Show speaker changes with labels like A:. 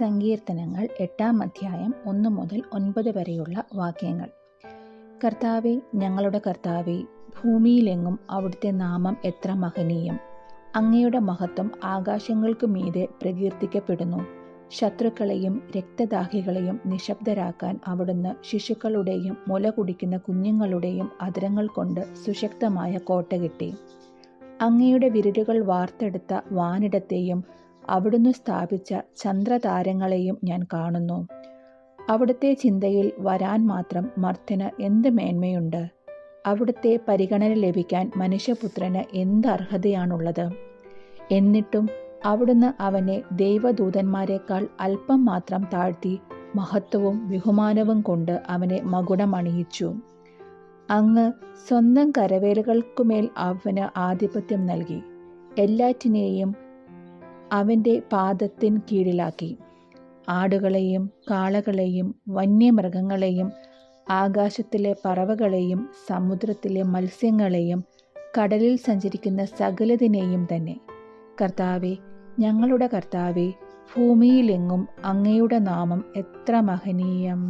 A: സങ്കീർത്തനങ്ങൾ എട്ടാം അധ്യായം ഒന്ന് മുതൽ ഒൻപത് വരെയുള്ള വാക്യങ്ങൾ. കർത്താവെ ഞങ്ങളുടെ കർത്താവെ ഭൂമിയിലെങ്ങും അവിടുത്തെ നാമം എത്ര മഹനീയം. അങ്ങയുടെ മഹത്വം ആകാശങ്ങൾക്കു മീതെ പ്രകീർത്തിക്കപ്പെടുന്നു. ശത്രുക്കളെയും രക്തദാഹികളെയും നിശബ്ദരാക്കാൻ അവിടുന്ന് ശിശുക്കളുടെയും മുല കുടിക്കുന്ന കുഞ്ഞുങ്ങളുടെയും അതിരങ്ങൾ കൊണ്ട് സുശക്തമായ കോട്ട കിട്ടി. അങ്ങയുടെ വിരലുകൾ വാർത്തെടുത്ത വാനിടത്തെയും അവിടുന്ന് സ്ഥാപിച്ച ചന്ദ്രതാരങ്ങളെയും ഞാൻ കാണുന്നു. അവിടുത്തെ ചിന്തയിൽ വരാൻ മാത്രം മർത്യന് എന്ത് മേന്മയുണ്ട്? അവിടുത്തെ പരിഗണന ലഭിക്കാൻ മനുഷ്യപുത്രന് എന്ത് അർഹതയാണുള്ളത്? എന്നിട്ടും അവിടുന്ന് അവനെ ദൈവദൂതന്മാരെക്കാൾ അല്പം മാത്രം താഴ്ത്തി മഹത്വവും ബഹുമാനവും കൊണ്ട് അവനെ മകുടമണിയിച്ചു. അങ്ങ് സ്വന്തം കരവേലുകൾക്കുമേൽ അവന് ആധിപത്യം നൽകി. എല്ലാറ്റിനെയും അവന്റെ പാദത്തിൻ കീഴിലാക്കി. ആടുകളെയും കാളകളെയും വന്യമൃഗങ്ങളെയും ആകാശത്തിലെ പറവകളെയും സമുദ്രത്തിലെ മത്സ്യങ്ങളെയും കടലിൽ സഞ്ചരിക്കുന്ന സകലതിനെയും തന്നെ. കർത്താവെ ഞങ്ങളുടെ കർത്താവെ ഭൂമിയിലെങ്ങും അങ്ങയുടെ നാമം എത്ര മഹനീയം!